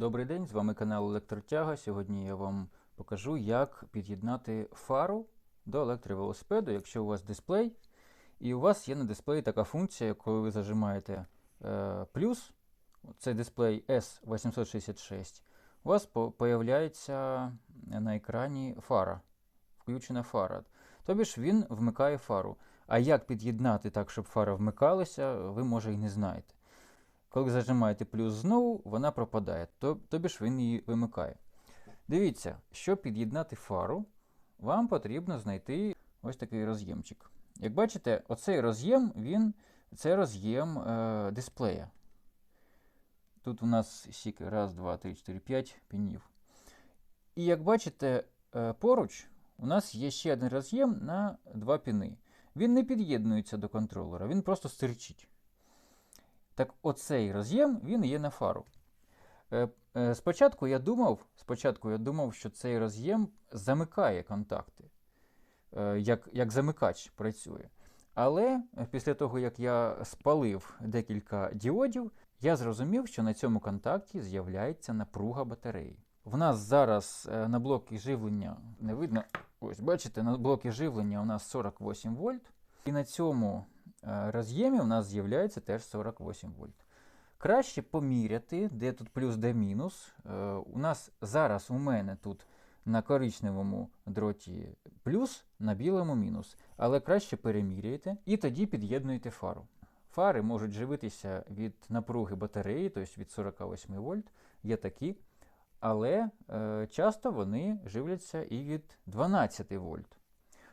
Добрий день, з вами канал Електротяга. Сьогодні я вам покажу, як під'єднати фару до електровелосипеду, якщо у вас дисплей, і у вас є на дисплеї така функція, коли ви зажимаєте е, плюс, це дисплей S866, у вас по- появляється на екрані фара, включена фара. Тобі ж він вмикає фару. А як під'єднати так, щоб фара вмикалася, ви може і не знаєте. Коли зажимаєте плюс знову, вона пропадає, тобі ж він її вимикає. Дивіться, щоб під'єднати фару, вам потрібно знайти ось такий роз'ємчик. Як бачите, оцей роз'єм, він, це роз'єм е, дисплея. Тут у нас сік раз, два, три, чотири, п'ять пінів. І як бачите, е, поруч у нас є ще один роз'єм на два піни. Він не під'єднується до контролера, він просто стирчить. Так оцей роз'єм він є на фару. Е, е, Спочатку я думав, спочатку я думав, що цей роз'єм замикає контакти, е, як, як замикач працює. Але після того, як я спалив декілька діодів, я зрозумів, що на цьому контакті з'являється напруга батареї. В нас зараз на блокі живлення не видно. Ось, бачите, на блокі живлення у нас 48 вольт. І на цьому роз'ємі у нас з'являється теж 48 вольт. Краще поміряти, де тут плюс, де мінус. Е, У нас зараз у мене тут на коричневому дроті плюс, на білому мінус. Але краще переміряйте і тоді під'єднуйте фару. Фари можуть живитися від напруги батареї, тобто від 48 вольт, є такі. Але е, часто вони живляться і від 12 вольт.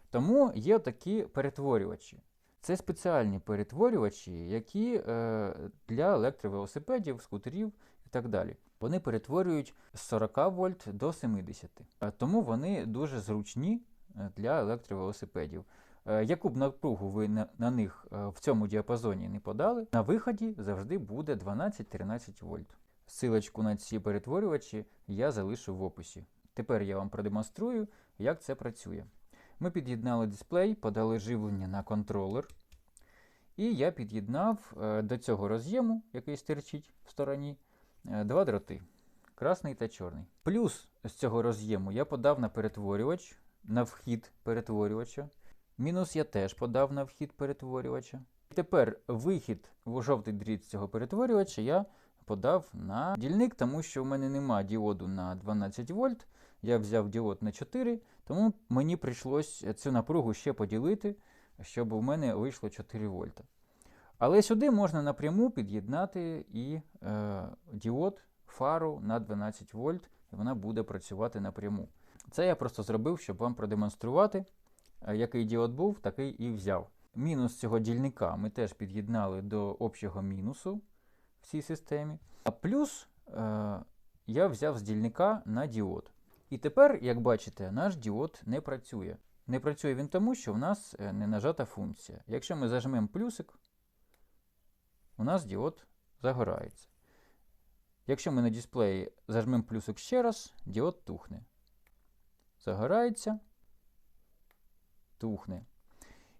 Тому є такі перетворювачі. Це спеціальні перетворювачі, які е, для електровелосипедів, скутерів і так далі. Вони перетворюють з 40 вольт до 70. Е, Тому вони дуже зручні е, для електровелосипедів. Е, Яку б напругу ви на, на них в цьому діапазоні не подали, на виході завжди буде 12-13 вольт. Силочку на ці перетворювачі я залишу в описі. Тепер я вам продемонструю, як це працює. Ми під'єднали дисплей, подали живлення на контролер. І я під'єднав е, до цього роз'єму, який стирчить в стороні, е, два дроти красний та чорний. Плюс з цього роз'єму я подав на перетворювач, на вхід перетворювача. Мінус я теж подав на вхід перетворювача. Тепер вихід в жовтий дріт з цього перетворювача я подав на дільник, тому що в мене нема діоду на 12 вольт. Я взяв діод на 4, тому мені прийшлось цю напругу ще поділити, щоб у мене вийшло 4 вольта. Але сюди можна напряму під'єднати і е, діод, фару на 12 вольт, і вона буде працювати напряму. Це я просто зробив, щоб вам продемонструвати, е, який діод був, такий і взяв. Мінус цього дільника ми теж під'єднали до общого мінусу в цій системі. А плюс е, я взяв з дільника на діод. І тепер, як бачите, наш діод не працює. Не працює він тому, що в нас е, не нажата функція. Якщо ми зажмемо плюсик, у нас діод загорається. Якщо ми на дисплеї зажмемо плюсик ще раз, діод тухне. Загорається, тухне.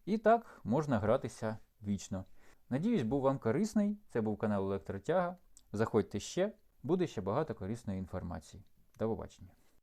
І так можна гратися вічно. Надіюсь, був вам корисний. Це був канал Електротяга. Заходьте ще, буде ще багато корисної інформації. До побачення.